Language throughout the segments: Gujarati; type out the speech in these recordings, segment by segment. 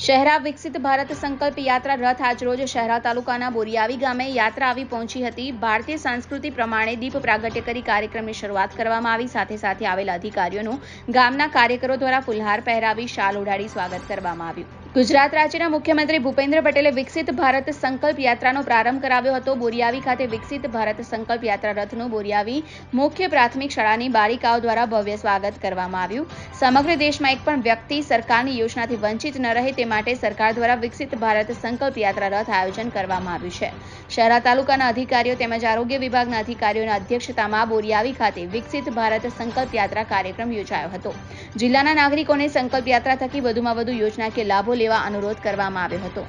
શહેરા વિકસિત ભારત સંકલ્પ યાત્રા રથ આજરોજ શહેરા તાલુકાના બોરિયાવી ગામે યાત્રા આવી પહોંચી હતી. ભારતીય સંસ્કૃતિ પ્રમાણે દીપ પ્રાગટ્ય કરી કાર્યક્રમની શરૂઆત કરવામાં આવી. સાથે સાથે આવેલા અધિકારીઓનું ગામના કાર્યકરો દ્વારા ફુલહાર પહેરાવી શાલ ઉડાડી સ્વાગત કરવામાં આવ્યું. ગુજરાત રાજ્યના મુખ્યમંત્રી ભૂપેન્દ્ર પટેલે વિકસિત ભારત સંકલ્પ યાત્રાનો પ્રારંભ કરાવ્યો હતો. બોરિયાવી ખાતે વિકસિત ભારત સંકલ્પ યાત્રા રથનું બોરિયાવી મુખ્ય પ્રાથમિક શાળાની બાલિકાઓ દ્વારા ભવ્ય સ્વાગત કરવામાં આવ્યું. સમગ્ર દેશમાં એક પણ વ્યક્તિ સરકારની યોજનાથી વંચિત ન રહે તે માટે સરકાર દ્વારા વિકસિત ભારત સંકલ્પ યાત્રા રથ આયોજન કરવામાં આવ્યું છે. શહેરા તાલુકાના અધિકારીઓ તેમજ આરોગ્ય વિભાગના અધિકારીઓના અધ્યક્ષતામાં બોરિયાવી ખાતે વિકસિત ભારત સંકલ્પ યાત્રા કાર્યક્રમ યોજાયો હતો. જિલ્લાના નાગરિકોને સંકલ્પ યાત્રા થકી વધુમાં વધુ યોજનાકીય લાભો લેવા અનુરોધ કરવામાં આવ્યો હતો.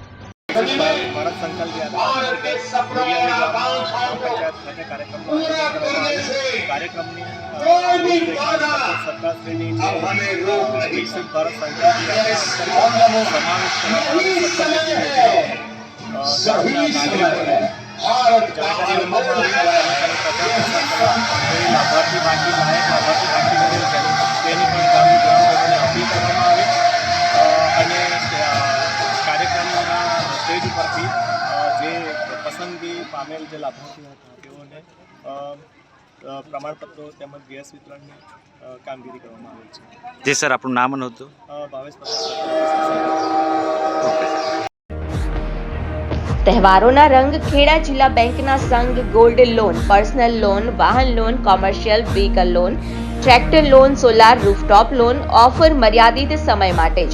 કાર્યક્રમનું પામેલ જે લાભાર્થીઓ હતા તેઓને પ્રમાણપત્રો તેમજ ગેસ વિતરણની કામગીરી કરવામાં આવી છે. જે સર આપણું નામ નહોતું ભાવેશ તહેવારોના રંગ ખેડા જિલ્લા બેંકના સંઘ ગોલ્ડ લોન પર્સનલ લોન વાહન loan commercial vehicle loan tractor loan solar rooftop loan offer મર્યાદિત સમય માટે જ.